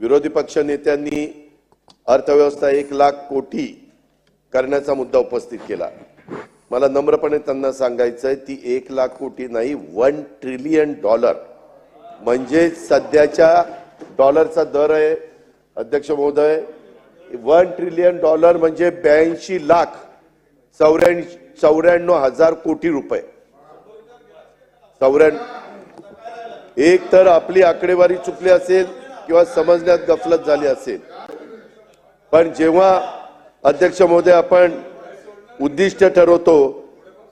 विरोधी पक्ष नेत्यांनी अर्थव्यवस्था एक लाख कोटी करण्याचा मुद्दा उपस्थित केला. मला नम्रपणे त्यांना सांगायचं आहे ती एक लाख कोटी नाही वन ट्रिलियन डॉलर. म्हणजे सध्याच्या डॉलरचा दर आहे अध्यक्ष महोदय वन ट्रिलियन डॉलर म्हणजे ब्याऐंशी लाख चौऱ्याऐंशी चौऱ्याण्णव हजार कोटी रुपये. चौऱ्याण्णव. एक तर आपली आकडेवारी चुकली असेल किंवा समजण्यात गफलत झाली असेल. पण जेव्हा अध्यक्ष महोदय आपण उद्दिष्ट ठरवतो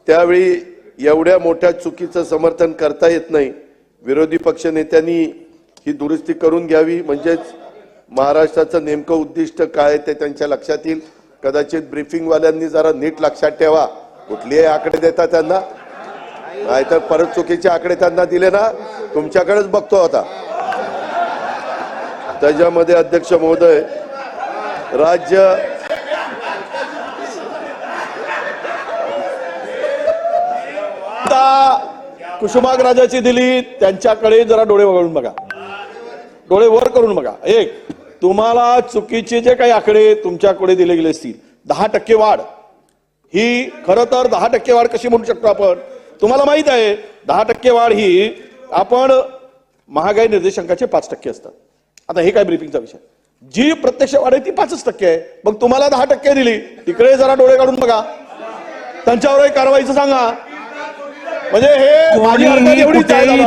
त्यावेळी एवढ्या मोठ्या चुकीचं समर्थन करता येत नाही. विरोधी पक्ष नेत्यांनी ही दुरुस्ती करून घ्यावी. म्हणजेच महाराष्ट्राचं नेमकं उद्दिष्ट काय आहे ते त्यांच्या लक्षात येईल. कदाचित ब्रिफिंगवाल्यांनी जरा नीट लक्षात ठेवा. कुठलेही आकडे देता त्यांना? नाहीतर परत चुकीचे आकडे त्यांना दिले ना? तुमच्याकडेच बघतो आता. त्याच्यामध्ये अध्यक्ष महोदय राज्य आता दिली त्यांच्याकडे जरा डोळे वगळून बघा. डोळे वर करून बघा. एक तुम्हाला चुकीचे जे काही आकडे तुमच्याकडे दिले गेले असतील दहा टक्के वाढ. ही खरं तर दहा टक्के वाढ कशी म्हणू शकतो आपण? तुम्हाला माहीत आहे दहा टक्के वाढ ही आपण महागाई निर्देशांकाचे पाच टक्के असतात. आता हे काय ब्रीफिंगचा विषय? जी प्रत्यक्ष वाढ आहे ती पाचच टक्के आहे. मग तुम्हाला दहा टक्के दिली तिकडे जरा डोळे काढून बघा. त्यांच्यावर कारवाईचं सांगा. म्हणजे हे.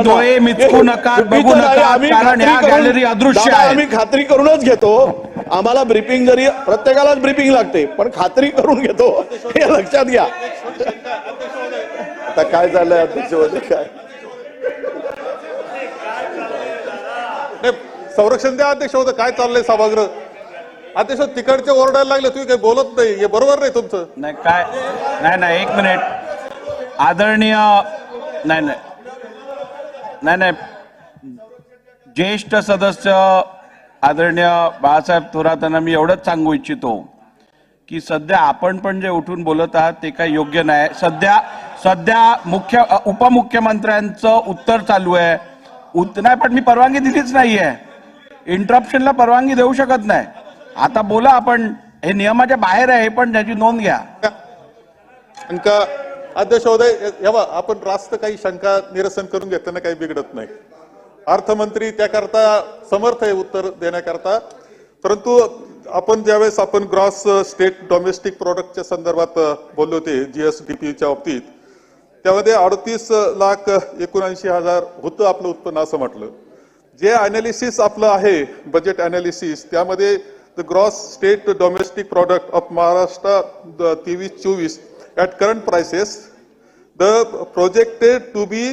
डोळे मिचकू नका, बघू नका, आम्ही कारण खात्री गॅलरी अदृश्य. आम्ही करूनच घेतो. आम्हाला ब्रीफिंग जरी प्रत्येकालाच ब्रीफिंग लागते पण खात्री करून घेतो. हे लक्षात घ्या. आता काय झालंय अध्यक्ष काय? संरक्षण द्या अध्यक्ष होतं काय चाललंय सभागृह? अध्यक्ष तिकडचे ओरडायला लागले तुम्ही काही बोलत नाही. हे बरोबर नाही तुमचं. नाही काय? नाही नाही एक मिनिट. आदरणीय नाही नाही. नाही नाही. ज्येष्ठ सदस्य आदरणीय बाळासाहेब थोरातांना मी एवढंच सांगू इच्छितो की सध्या आपण पण जे उठून बोलत आहात ते काही योग्य नाही. सध्या सध्या मुख्य उपमुख्यमंत्र्यांचं उत्तर चालू आहे. उत- नाही पण मी परवानगी दिलीच नाही आहे इंटरप्शनला परवानगी देऊ शकत नाही. आता बोला आपण हे नियमाच्या बाहेर आहे पण त्याची नोंद घ्या. का अध्यक्ष होते यावा आपण रास्त काही शंका निरसन करून घेताना काही बिघडत नाही. अर्थमंत्री त्याकरता समर्थ आहे उत्तर देण्याकरता. परंतु आपण ज्यावेळेस आपण ग्रॉस स्टेट डोमेस्टिक प्रोडक्टच्या संदर्भात बोललो होते जीएसडीपीच्या बाबतीत त्यामध्ये अडतीस लाख एकोणऐंशी हजार होतं आपलं उत्पन्न असं म्हटलं. जे अनालिसिस आपलं आहे बजेट अनालिसिस त्यामध्ये the gross state domestic product of Maharashtra तेवीस चोवीस at current prices the projected to be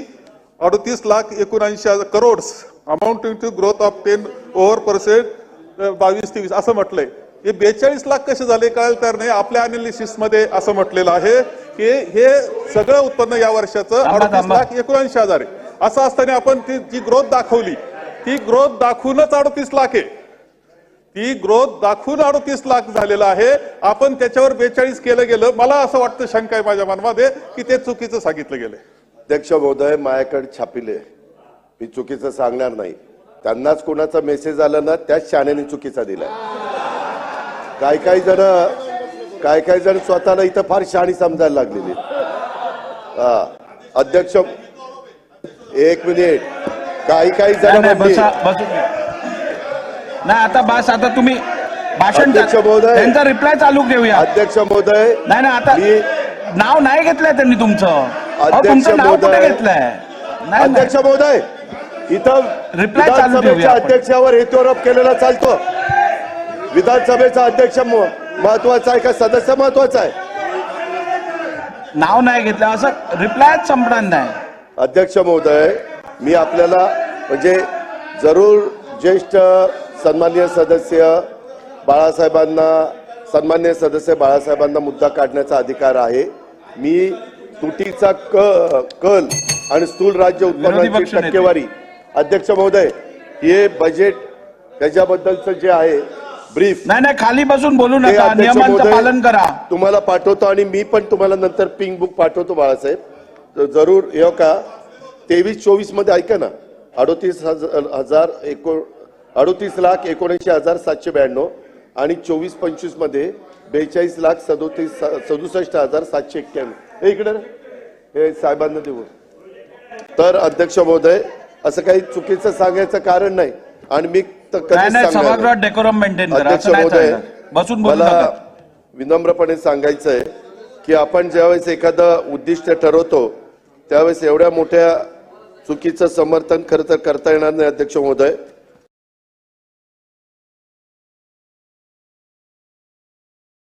अडतीस लाख एकोणऐंशी हजार crores amounting to growth of ten over percent बावीस तेवीस असं म्हटलंय हे बेचाळीस लाख कसे झाले कळायला तर नाही आपल्या अनालिसिसमध्ये असं म्हटलेलं आहे की हे सगळं उत्पन्न या वर्षाचं अडतीस. लाख एकोणऐंशी हजार आहे असं असताना आपण ती जी ग्रोथ दाखवली ती ग्रोथ दाखवूनच अडतीस लाख आहे. ती ग्रोथ दाखवून अडतीस लाख झालेला आहे. आपण त्याच्यावर बेचाळीस केलं गेलं. मला असं वाटतं शंका आहे माझ्या मनामध्ये की ते चुकीचं सांगितलं गेलंय. अध्यक्ष महोदय माझ्याकडे छापिले मी चुकीचं सांगणार नाही. त्यांनाच कोणाचा मेसेज आला ना त्याच शाण्याने चुकीचा दिला काय काही जण काय काही जण स्वतःला इथं फार शहाणी समजायला लागलेली हा. अध्यक्ष एक मिनिट काही काही जण नाही, आता बस आता तुम्ही भाषण. त्यांचा रिप्लाय चालू घेऊया. अध्यक्ष महोदय नाही नाही आता नाव नाही घेतलंय त्यांनी तुमचं. अध्यक्ष महोदय. घेतलंय? अध्यक्ष महोदय इथं ठेवूया विधानसभेच्या. अध्यक्षावर हेतुरोप केलेला चालतो. विधानसभेचा अध्यक्ष महत्त्वाचा आहे का? सदस्य महत्त्वाचा आहे. नाव नाही घेतलं असं रिप्लायच संपणार नाही. अध्यक्ष महोदय मी आपल्याला म्हणजे जरूर ज्येष्ठ सन्मान्य सदस्य बाळासाहेबांना सन्मान्य सदस्य बाळासाहेबांना मुद्दा काढण्याचा अधिकार आहे. मी तुटीचा क कल आणि स्थूल राज्य उत्पन्नाची. टक्केवारी अध्यक्ष महोदय हे बजेट त्याच्याबद्दलचं जे आहे ब्रीफ नाही नाही खाली बसून बोलू नका. नियमांचं पालन करा. तुम्हाला पाठवतो आणि मी पण तुम्हाला नंतर पिंक बुक पाठवतो बाळासाहेब. जरूर येऊ का? तेवीस चोवीसमध्ये ऐका ना. अडोतीस हजार एको अडोतीस लाख एकोणऐंशी हजार सातशे ब्याण्णव आणि चोवीस पंचवीसमध्ये बेचाळीस लाख सदोतीस सदुसष्ट हजार सातशे एक्क्याण्णव. हे इकडे. हे साहेबांना देऊ तर अध्यक्ष महोदय असं काही चुकीचं सांगायचं कारण नाही. आणि मी अध्यक्ष महोदय मला विनम्रपणे सांगायचं आहे की आपण ज्यावेळेस एखादं उद्दिष्ट ठरवतो त्यावेळेस एवढ्या मोठ्या चुकीचं समर्थन खरं तर करता येणार नाही अध्यक्ष महोदय.